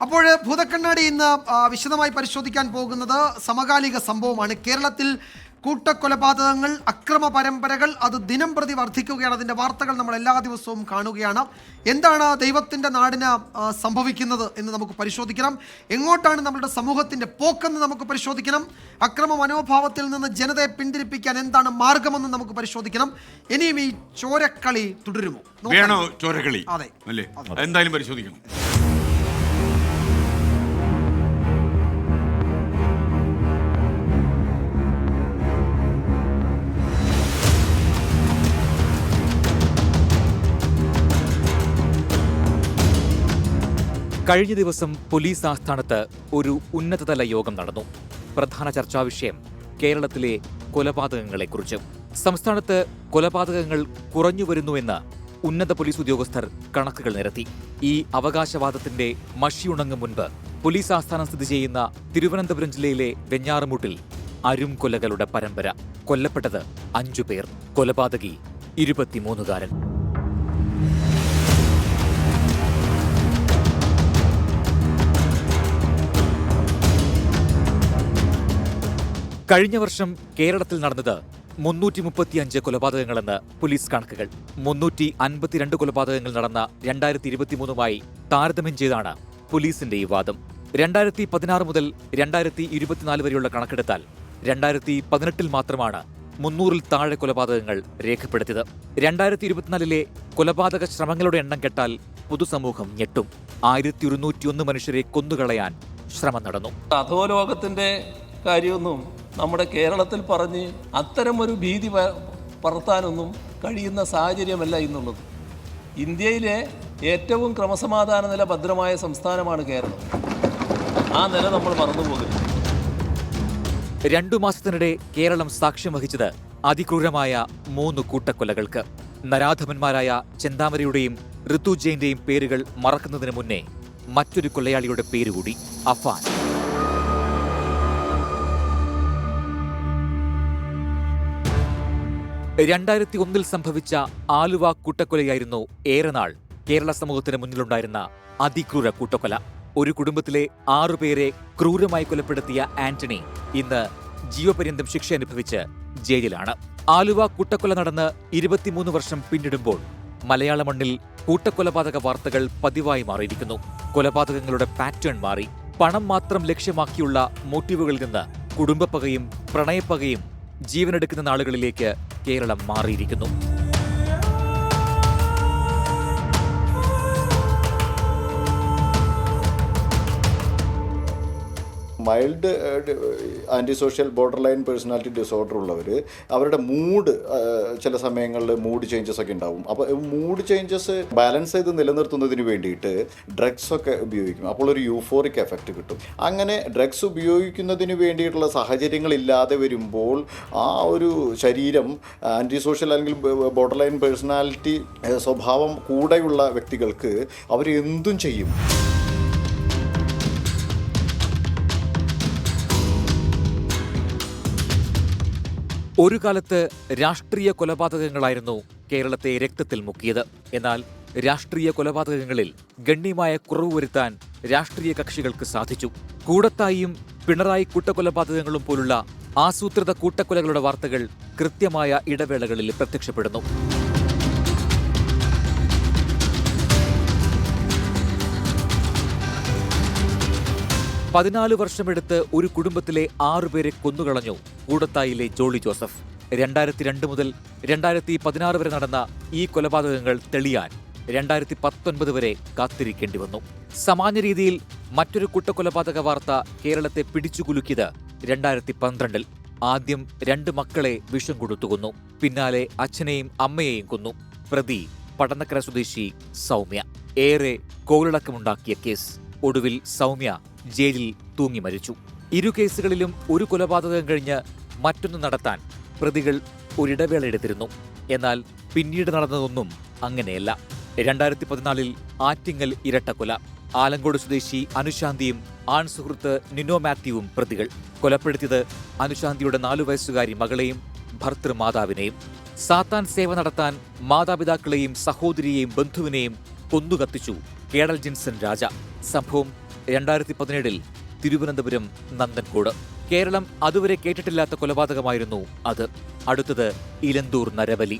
അപ്പോൾ ഭൂതക്കണ്ണാടി ഇന്ന് വിശദമായി പരിശോധിക്കാൻ പോകുന്നത് സമകാലിക സംഭവമാണ്. കേരളത്തിൽ കൂട്ടക്കൊലപാതകങ്ങൾ അക്രമ പരമ്പരകൾ അത് ദിനം പ്രതി വർദ്ധിക്കുകയാണ്. അതിന്റെ വാർത്തകൾ നമ്മൾ എല്ലാ ദിവസവും കാണുകയാണ്. എന്താണ് ദൈവത്തിന്റെ നാടിന് സംഭവിക്കുന്നത് എന്ന് നമുക്ക് പരിശോധിക്കണം. എങ്ങോട്ടാണ് നമ്മളുടെ സമൂഹത്തിന്റെ പോക്കെന്ന് നമുക്ക് പരിശോധിക്കണം. അക്രമ മനോഭാവത്തിൽ നിന്ന് ജനതയെ പിന്തിരിപ്പിക്കാൻ എന്താണ് മാർഗമെന്ന് നമുക്ക് പരിശോധിക്കണം. ഇനിയും ഈ ചോരക്കളി തുടരുമോ? ചോരക്കളി? അതെ. എന്തായാലും പരിശോധിക്കണം. കഴിഞ്ഞ ദിവസം പോലീസ് ആസ്ഥാനത്ത് ഒരു ഉന്നതതല യോഗം നടന്നു. പ്രധാന ചർച്ചാ വിഷയം കേരളത്തിലെ കൊലപാതകങ്ങളെക്കുറിച്ച്. സംസ്ഥാനത്ത് കൊലപാതകങ്ങൾ കുറഞ്ഞു വരുന്നുവെന്ന് ഉന്നത പോലീസ് ഉദ്യോഗസ്ഥർ കണക്കുകൾ നിരത്തി. ഈ അവകാശവാദത്തിന്റെ മഷിയുണങ്ങും മുൻപ് പോലീസ് ആസ്ഥാനം സ്ഥിതി ചെയ്യുന്ന തിരുവനന്തപുരം ജില്ലയിലെ വെഞ്ഞാറമൂട്ടിൽ അരും കൊലകളുടെ പരമ്പര. കൊല്ലപ്പെട്ടത് അഞ്ചു പേർ. കൊലപാതകി ഇരുപത്തിമൂന്നുകാരൻ. കഴിഞ്ഞ വർഷം കേരളത്തിൽ നടന്നത് മുന്നൂറ്റി മുപ്പത്തിയഞ്ച് കൊലപാതകങ്ങളെന്ന് പോലീസ് കണക്കുകൾ. മുന്നൂറ്റി അൻപത്തിരണ്ട് കൊലപാതകങ്ങൾ നടന്ന രണ്ടായിരത്തി ഇരുപത്തിമൂന്നുമായി താരതമ്യം ചെയ്താണ് പോലീസിന്റെ ഈ വാദം. രണ്ടായിരത്തി പതിനാറ് മുതൽ രണ്ടായിരത്തി ഇരുപത്തിനാല് വരെയുള്ള കണക്കെടുത്താൽ രണ്ടായിരത്തി പതിനെട്ടിൽ മാത്രമാണ് മുന്നൂറിൽ താഴെ കൊലപാതകങ്ങൾ രേഖപ്പെടുത്തിയത്. രണ്ടായിരത്തി ഇരുപത്തിനാലിലെ കൊലപാതക ശ്രമങ്ങളുടെ എണ്ണം കെട്ടാൽ പൊതുസമൂഹം ഞെട്ടും. ആയിരത്തി ഒരുന്നൂറ്റിയൊന്ന് മനുഷ്യരെ കൊന്നുകളയാൻ ശ്രമം നടന്നു. അധോലോകത്തിന്റെ കാര്യമൊന്നും നമ്മുടെ കേരളത്തിൽ പറഞ്ഞ് അത്തരമൊരു ഭീതി പറത്താനൊന്നും കഴിയുന്ന സാഹചര്യമല്ല ഇന്നുള്ളത്. ഇന്ത്യയിലെ ഏറ്റവും ക്രമസമാധാന നില ഭദ്രമായ സംസ്ഥാനമാണ് കേരളം. ആ നില നമ്മൾ മറന്നുപോകരുത് രണ്ടു മാസത്തിനിടെ കേരളം സാക്ഷ്യം വഹിച്ചത് അതിക്രൂരമായ മൂന്ന് കൂട്ടക്കൊലകൾക്ക്. നരാധമന്മാരായ ചെന്താമരയുടെയും ഋതു പേരുകൾ മറക്കുന്നതിന് മുന്നേ മറ്റൊരു കൊള്ളയാളിയുടെ പേരുകൂടി അഫാൻ. രണ്ടായിരത്തി ഒന്നിൽ സംഭവിച്ച ആലുവ കൂട്ടക്കൊലയായിരുന്നു ഏറെ നാൾ കേരള സമൂഹത്തിന് മുന്നിലുണ്ടായിരുന്ന അതിക്രൂര കൂട്ടക്കൊല. ഒരു കുടുംബത്തിലെ ആറുപേരെ ക്രൂരമായി കൊലപ്പെടുത്തിയ ആന്റണി ഇന്ന് ജീവപര്യന്തം ശിക്ഷ അനുഭവിച്ച് ജയിലിലാണ്. ആലുവ കൂട്ടക്കൊല നടന്ന് ഇരുപത്തിമൂന്ന് വർഷം പിന്നിടുമ്പോൾ മലയാള മണ്ണിൽ കൂട്ടക്കൊലപാതക വാർത്തകൾ പതിവായി മാറിയിരിക്കുന്നു. കൊലപാതകങ്ങളുടെ പാറ്റേൺ മാറി. പണം മാത്രം ലക്ഷ്യമാക്കിയുള്ള മോട്ടീവുകളിൽ നിന്ന് കുടുംബപ്പകയും പ്രണയപ്പകയും ജീവനെടുക്കുന്ന നാളുകളിലേക്ക് കേരളം മാറിയിരിക്കുന്നു. Mild anti social borderline personality disorder ഉള്ളവർ അവരുടെ മൂഡ് ചില സമയങ്ങളിൽ മൂഡ് ചേഞ്ചസ് ഒക്കെ ഉണ്ടാവും. അപ്പോൾ മൂഡ് ചേഞ്ചസ് ബാലൻസ് ചെയ്ത് നിലനിർത്തുന്നതിന് വേണ്ടിയിട്ട് ഡ്രഗ്സ് ഒക്കെ ഉപയോഗിക്കും. അപ്പോൾ ഒരു യൂഫോറിക് എഫക്റ്റ് കിട്ടും. അങ്ങനെ ഡ്രഗ്സ് ഉപയോഗിക്കുന്നതിന് വേണ്ടിയിട്ടുള്ള സാഹചര്യങ്ങളില്ലാതെ വരുമ്പോൾ ആ ഒരു ശരീരം ആന്റി സോഷ്യൽ അല്ലെങ്കിൽ ബോർഡർ ലൈൻ പേഴ്സണാലിറ്റി സ്വഭാവം കൂടെയുള്ള വ്യക്തികൾക്ക് അവർ ചെയ്യും. ഒരു കാലത്ത് രാഷ്ട്രീയ കൊലപാതകങ്ങളായിരുന്നു കേരളത്തെ രക്തത്തിൽ മുക്കിയത്. എന്നാൽ രാഷ്ട്രീയ കൊലപാതകങ്ങളിൽ ഗണ്യമായ കുറവ് വരുത്താൻ രാഷ്ട്രീയ കക്ഷികൾക്ക് സാധിച്ചു. കൂടത്തായും പിണറായി കൂട്ടക്കൊലപാതകങ്ങളും പോലുള്ള ആസൂത്രിത കൂട്ടക്കൊലകളുടെ വാർത്തകൾ കൃത്യമായ ഇടവേളകളിൽ പ്രത്യക്ഷപ്പെടുന്നു. പതിനാല് വർഷമെടുത്ത് ഒരു കുടുംബത്തിലെ ആറുപേരെ കൊന്നുകളഞ്ഞു. കൂടത്തായിലെ ജോളി ജോസഫ്. രണ്ടായിരത്തി രണ്ട് മുതൽ രണ്ടായിരത്തി പതിനാറ് വരെ നടന്ന ഈ കൊലപാതകങ്ങൾ തെളിയാൻ രണ്ടായിരത്തി പത്തൊൻപത് വരെ കാത്തിരിക്കേണ്ടി വന്നു. സമാന രീതിയിൽ മറ്റൊരു കൂട്ടക്കൊലപാതക വാർത്ത കേരളത്തെ പിടിച്ചുകുലുക്കിയത് രണ്ടായിരത്തി പന്ത്രണ്ടിൽ ആദ്യം രണ്ട് മക്കളെ വിഷം കൊടുത്തുകൊന്നു പിന്നാലെ അച്ഛനെയും അമ്മയെയും കൊന്നു. പ്രതി പടന്നക്കര സ്വദേശി സൗമ്യ. ഏറെ കോളിളക്കമുണ്ടാക്കിയ കേസ്. ഒടുവിൽ സൗമ്യ ജയിലിൽ തൂങ്ങി മരിച്ചു. ഇരു കേസുകളിലും ഒരു കൊലപാതകം കഴിഞ്ഞ് മറ്റൊന്ന് നടത്താൻ പ്രതികൾ ഒരിടവേള എടുത്തിരുന്നു. എന്നാൽ പിന്നീട് നടന്നതൊന്നും അങ്ങനെയല്ല. രണ്ടായിരത്തി പതിനാലിൽ ആറ്റിങ്ങൽ ഇരട്ടക്കൊല. ആലങ്കോട് സ്വദേശി അനുശാന്തിയും ആൺ സുഹൃത്ത് നിനോ മാത്യുവും പ്രതികൾ. കൊലപ്പെടുത്തിയത് അനുശാന്തിയുടെ നാലു വയസ്സുകാരി മകളെയും ഭർത്തൃമാതാവിനെയും. സാത്താൻ സേവ നടത്താൻ മാതാപിതാക്കളെയും സഹോദരിയെയും ബന്ധുവിനെയും കൊന്നുകത്തിച്ചു കേഡൽ ജിൻസൺ രാജ. സംഭവം രണ്ടായിരത്തി പതിനേഴിൽ തിരുവനന്തപുരം നന്ദൻകോട്. കേരളം അതുവരെ കേട്ടിട്ടില്ലാത്ത കൊലപാതകമായിരുന്നു അത്. അടുത്തത് ഇലന്തൂർ നരബലി.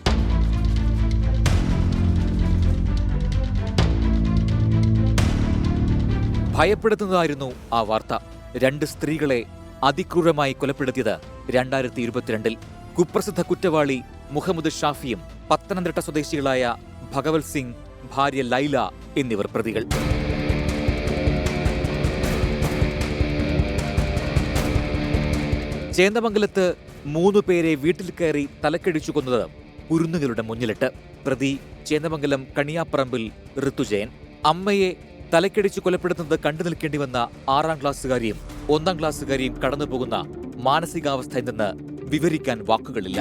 ഭയപ്പെടുത്തുന്നതായിരുന്നു ആ വാർത്ത. രണ്ട് സ്ത്രീകളെ അതിക്രൂരമായി കൊലപ്പെടുത്തിയത് രണ്ടായിരത്തി ഇരുപത്തിരണ്ടിൽ കുപ്രസിദ്ധ കുറ്റവാളി മുഹമ്മദ് ഷാഫിയും പത്തനംതിട്ട സ്വദേശികളായ ഭഗവത് സിംഗ് ഭാര്യ ലൈല എന്നിവർ പ്രതികൾ. ചേന്ദമംഗലത്ത് മൂന്നു പേരെ വീട്ടിൽ കയറി തലക്കടിച്ചു കൊന്നത് കുരുന്നുകളുടെ മുന്നിലിട്ട്. പ്രതി ചേന്ദമംഗലം കണിയാപ്പറമ്പിൽ ഋതുജയൻ. അമ്മയെ തലക്കടിച്ചു കൊലപ്പെടുത്തുന്നത് കണ്ടു നിൽക്കേണ്ടി വന്ന ആറാം ക്ലാസ്സുകാരിയും ഒന്നാം ക്ലാസ്സുകാരിയും കടന്നുപോകുന്ന മാനസികാവസ്ഥ എന്തെന്ന് വിവരിക്കാൻ വാക്കുകളില്ല.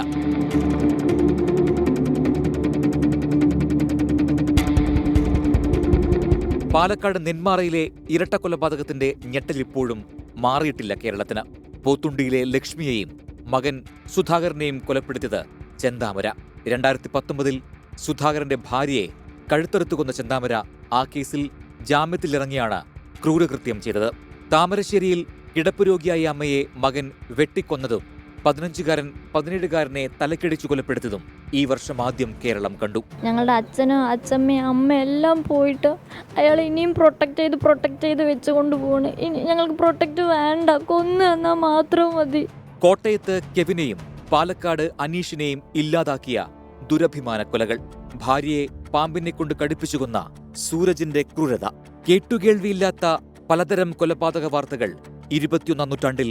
പാലക്കാട് നെന്മാറയിലെ ഇരട്ട കൊലപാതകത്തിന്റെ ഞെട്ടലിപ്പോഴും മാറിയിട്ടില്ല കേരളത്തിന്. പോത്തുണ്ടിയിലെ ലക്ഷ്മിയെയും മകൻ സുധാകരനെയും കൊലപ്പെടുത്തിയത് ചെന്താമര. രണ്ടായിരത്തി പത്തൊമ്പതിൽ സുധാകരന്റെ ഭാര്യയെ കഴുത്തറുത്തു കൊന്ന ചെന്താമര ആ കേസിൽ ജാമ്യത്തിലിറങ്ങിയാണ് ക്രൂരകൃത്യം ചെയ്തത്. താമരശ്ശേരിയിൽ കിടപ്പുരോഗിയായ അമ്മയെ മകൻ വെട്ടിക്കൊന്നതും പതിനഞ്ചുകാരൻ പതിനേഴുകാരനെ തലക്കടിച്ചു കൊലപ്പെടുത്തിയതും ഈ വർഷം ആദ്യം കേരളം കണ്ടു. ഞങ്ങളുടെ അച്ഛനും അച്ഛമ്മയും അമ്മ എല്ലാം പോയിട്ട് അയാൾ ഇനിയും പ്രൊട്ടക്ട് ചെയ്ത് പ്രൊട്ടക്ട് ചെയ്ത് വെച്ചുകൊണ്ട് പോവാണ്. ഇനി ഞങ്ങൾക്ക് പ്രൊട്ടക്ട് വേണ്ട കൊന്നു തന്നാൽ മാത്രം മതി. കോട്ടയത്ത് കെവിനെയും പാലക്കാട് അനീഷിനെയും ഇല്ലാതാക്കിയ ദുരഭിമാന കൊലകൾ. ഭാര്യയെ പാമ്പിനെ കൊണ്ട് കടുപ്പിച്ചു കൊന്ന സൂരജിന്റെ ക്രൂരത. കേട്ടുകേൾവിയില്ലാത്ത പലതരം കൊലപാതക വാർത്തകൾ ഇരുപത്തിയൊന്നാം നൂറ്റാണ്ടിൽ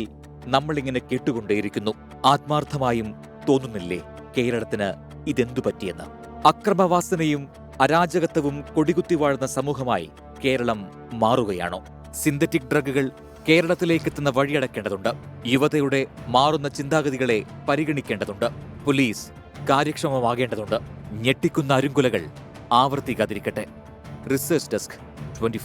നമ്മളിങ്ങനെ കേട്ടുകൊണ്ടേയിരിക്കുന്നു. ആത്മാർത്ഥമായും തോന്നുന്നില്ലേ? കേരളത്തിന് ഇതെന്തു പറ്റിയെന്ന്? അക്രമവാസനയും അരാജകത്വവും കൊടികുത്തി വാഴുന്ന സമൂഹമായി കേരളം മാറുകയാണോ? സിന്തറ്റിക് ഡ്രഗുകൾ കേരളത്തിലേക്കെത്തുന്ന വഴിയടക്കേണ്ടതുണ്ട്. യുവതയുടെ മാറുന്ന ചിന്താഗതികളെ പരിഗണിക്കേണ്ടതുണ്ട്. പോലീസ് കാര്യക്ഷമമാകേണ്ടതുണ്ട്. ഞെട്ടിക്കുന്ന അരുങ്കുലകൾ ആവർത്തിക്കാതിരിക്കട്ടെ. Research desk twenty